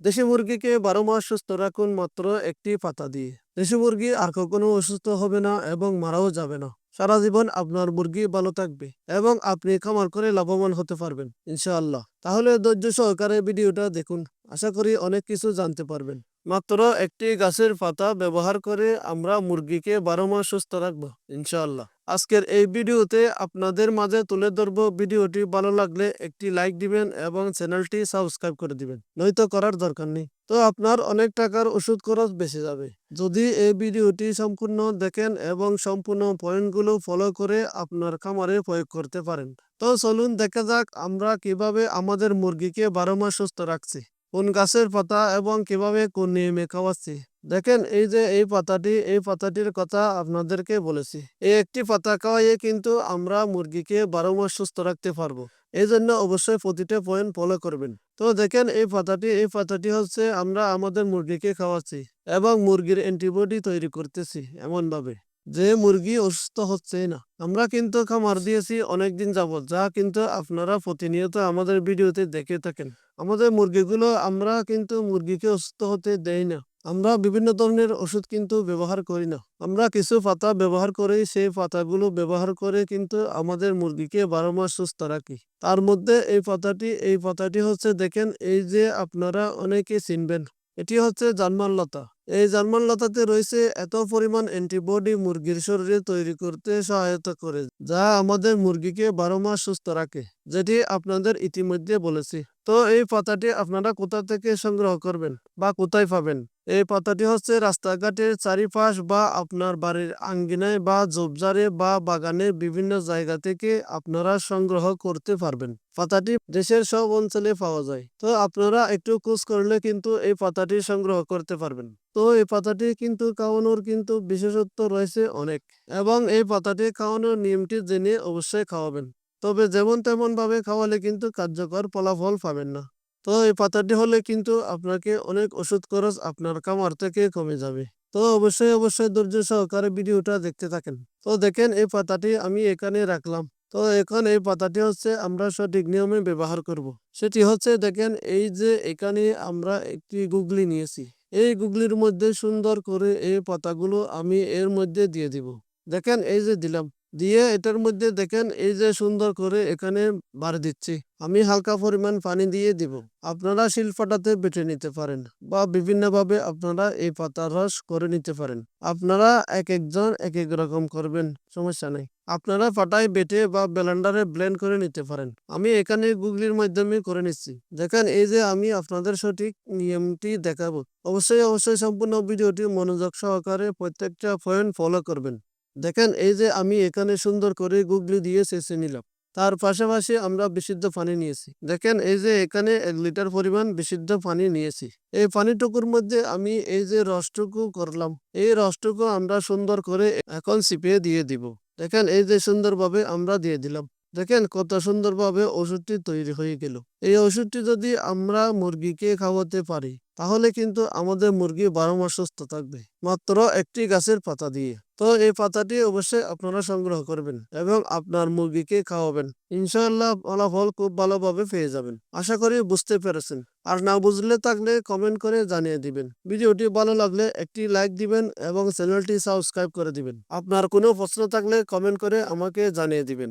দেশি মুরগিকে বারো মাস সুস্থ রাখুন মাত্র একটি পাতা দিয়ে। দেশি মুরগি আর কখনো অসুস্থ হবে না এবং মারাও যাবে না। সারা জীবন আপনার মুরগি ভালো থাকবে এবং আপনি খামার করে লাভবান হতে পারবেন, ইনশাআল্লাহ। তাহলে ধৈর্য সহকারে ভিডিওটা দেখুন। আশা করি অনেক কিছু জানতে পারবেন। মাত্র একটি গাছের পাতা ব্যবহার করে আমরা মুরগিকে বারো মাস সুস্থ রাখব, ইনশাআল্লাহ। আজকের এই ভিডিওতে আপনাদের মাঝে তুলে ধরবো ভিডিওটি ভালো লাগলে একটি লাইক দিবেন এবং চ্যানেলটি সাবস্ক্রাইব করে দিবেন, নয়তো করার দরকার নেই। তো আপনার অনেক টাকার ওষুধ খরচ বেঁচে যাবে। যদি এই ভিডিওটি সম্পূর্ণ দেখেন এবং সম্পূর্ণ পয়েন্টগুলো ফলো করে আপনার খামারে প্রয়োগ করতে পারেন। তো চলুন দেখা যাক আমরা কীভাবে আমাদের মুরগিকে বারো মাস সুস্থ রাখছি। কোন গাছের পাতা এবং কীভাবে কোন নিয়মে খাওয়াচ্ছি। দেখেন, এই যে এই পাতাটি, এই পাতাটির কথা আপনাদেরকে বলেছি। এই একটি পাতা খাওয়াইয়ে কিন্তু আমরা মুরগিকে বারো মাস সুস্থ রাখতে পারব। এই জন্য অবশ্যই প্রতিটা পয়েন্ট ফলো করবেন। তো দেখেন, এই পাতাটি এই পাতাটি হচ্ছে আমরা আমাদের মুরগিকে খাওয়াচ্ছি এবং মুরগির অ্যান্টিবডি তৈরি করতেছি এমনভাবে। যে মুরগি অসুস্থ হচ্ছে না। আমরা কিন্তু খামার দিয়েছি অনেকদিন যাবত যা কিন্তু আপনারা প্রতিনিয়ত আমাদের ভিডিওতে দেখে থাকেন। আমাদের মুরগিগুলো আমরা কিন্তু মুরগিকে অসুস্থ হতে দেই না। আমরা বিভিন্ন ধরনের ওষুধ কিন্তু ব্যবহার করি না। আমরা কিছু পাতা ব্যবহার করি, সেই পাতাগুলো ব্যবহার করে কিন্তু আমাদের মুরগিকে বারো মাস সুস্থ রাখি। তার মধ্যে এই পাতাটি এই পাতাটি হচ্ছে দেখেন, এই যে আপনারা অনেকে চিনবেন, এটি হচ্ছে জানমাল লতা। এই জার্মান লতাতে রয়েছে এত পরিমাণ অ্যান্টিবডি মুরগির শরীরে তৈরি করতে সহায়তা করে, যা আমাদের মুরগিকে বারো মাস সুস্থ রাখে, যেটি আপনাদের ইতিমধ্যে বলেছি। তো এই পাতাটি আপনারা কোথা থেকে সংগ্রহ করবেন বা কোথায় পাবেন? এই পাতাটি হচ্ছে রাস্তাঘাটের চারিপাশ বা আপনার বাড়ির আঙ্গিনায় বা ঝোপঝাড়ে বা বাগানের বিভিন্ন জায়গা থেকে আপনারা সংগ্রহ করতে পারবেন। পাতাটি দেশের সব অঞ্চলে পাওয়া যায়। তো আপনারা একটু খোঁজ করলে কিন্তু এই পাতাটি সংগ্রহ করতে পারবেন। তো এই পাতাটি কিন্তু খাওয়ানোর কিন্তু বিশেষত্ব রয়েছে অনেক এবং এই পাতাটি খাওয়ানোর নিয়মটি জেনে অবশ্যই খাওয়াবেন। তবে যেমন তেমন ভাবে খাওয়ালে কিন্তু কার্যকর ফলাফল পাবেন না। তো এই পাতাটি হলে কিন্তু আপনাকে অনেক ওষুধ খরচ আপনার কামার থেকে কমে যাবে। তো অবশ্যই অবশ্যই ধৈর্য সহকারে ভিডিওটা দেখতে থাকেন। তো দেখেন, এই পাতাটি আমি এখানে রাখলাম। তো এখন এই পাতাটি হচ্ছে আমরা সঠিক নিয়মে ব্যবহার করব। সেটি হচ্ছে দেখেন, এই যে এখানে আমরা একটি গুগলি নিয়েছি। এই গুগলির মধ্যে সুন্দর করে এই পাতাগুলো আমি এর মধ্যে দিয়ে দিব। দেখেন, এই যে দিলাম। দিয়ে এটার মধ্যে দেখেন, এই যে সুন্দর করে এখানে বার দিচ্ছি। আমি হালকা পরিমাণ পানি দিয়ে দিব। আপনারা শিল্পটাতে বেটে নিতে পারেন বা বিভিন্নভাবে আপনারা এই পাতার রস করে নিতে পারেন। আপনারা এক একজন এক এক রকম করবেন, সমস্যা নেই। আপনারা পাটায় বেটে বা ব্লেন্ডারে ব্লেন্ড করে নিতে পারেন। আমি এখানে গুগলির মাধ্যমে করে নিচ্ছি। দেখেন, এই যে আমি আপনাদের সঠিক নিয়মটি দেখাবো। অবশ্যই অবশ্যই সম্পূর্ণ ভিডিওটি মনোযোগ সহকারে প্রত্যেকটা পয়েন্ট ফলো করবেন। দেখেন, এই যে আমি এখানে সুন্দর করে গুগলি দিয়ে শেষে নিলাম। তার পাশাপাশি আমরা বিশুদ্ধ পানি নিয়েছি। দেখেন, এই যে এখানে এক লিটার পরিমাণ বিশুদ্ধ পানি নিয়েছি। এই পানিটুকুর মধ্যে আমি এই যে রসটুকু করলাম। এই রসটুকু আমরা সুন্দর করে এখন চিপিয়ে দিয়ে দিব। দেখেন, এই যে সুন্দরভাবে আমরা দিয়ে দিলাম। দেখেন কত সুন্দরভাবে ওষুধটি তৈরি হয়ে গেল। এই ওষুধটি যদি আমরা মুরগিকে খাওয়াতে পারি, তাহলে কিন্তু আমাদের মুরগি বারো মাস সুস্থ থাকবে, মাত্র একটি গাছের পাতা দিয়ে। তো এই পাতাটি অবশ্যই আপনারা সংগ্রহ করবেন এবং আপনার মুরগিকে খাওয়াবেন। ইনশাআল্লাহ ফলাফল খুব ভালোভাবে পেয়ে যাবেন। আশা করি বুঝতে পেরেছেন। আর না বুঝলে থাকলে কমেন্ট করে জানিয়ে দিবেন। ভিডিওটি ভালো লাগলে একটি লাইক দিবেন এবং চ্যানেলটি সাবস্ক্রাইব করে দিবেন। আপনার কোনো প্রশ্ন থাকলে কমেন্ট করে আমাকে জানিয়ে দিবেন।